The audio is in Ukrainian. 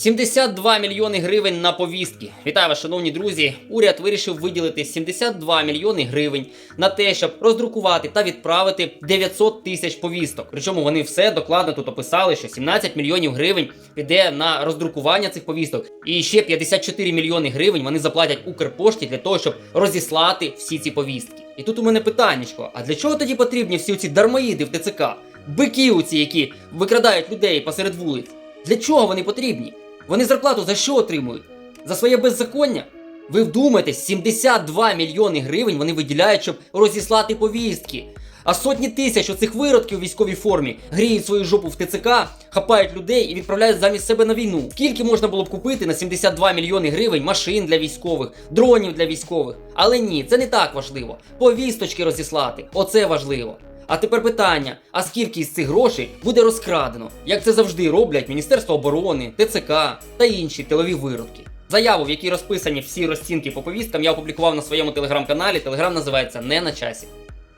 72 мільйони гривень на повістки. Вітаю вас, шановні друзі. Уряд вирішив виділити 72 мільйони гривень на те, щоб роздрукувати та відправити 900 тисяч повісток. Причому вони все докладно тут описали, що 17 мільйонів гривень піде на роздрукування цих повісток, і ще 54 мільйони гривень вони заплатять Укрпошті для того, щоб розіслати всі ці повістки. І тут у мене питаннячко: а для чого тоді потрібні всі ці дармоїди в ТЦК? Бики оці, які викрадають людей посеред вулиць. Для чого вони потрібні? Вони зарплату за що отримують? За своє беззаконня? Ви вдумайтесь, 72 мільйони гривень вони виділяють, щоб розіслати повістки. А сотні тисяч оцих виродків у військовій формі гріють свою жопу в ТЦК, хапають людей і відправляють замість себе на війну. Скільки можна було б купити на 72 мільйони гривень машин для військових, дронів для військових? Але ні, це не так важливо. Повісточки розіслати. Оце важливо. А тепер питання: а скільки з цих грошей буде розкрадено, як це завжди роблять Міністерство оборони, ТЦК та інші тилові виродки? Заяву, в якій розписані всі розцінки по повісткам, я опублікував на своєму телеграм-каналі. Телеграм називається Не на часі.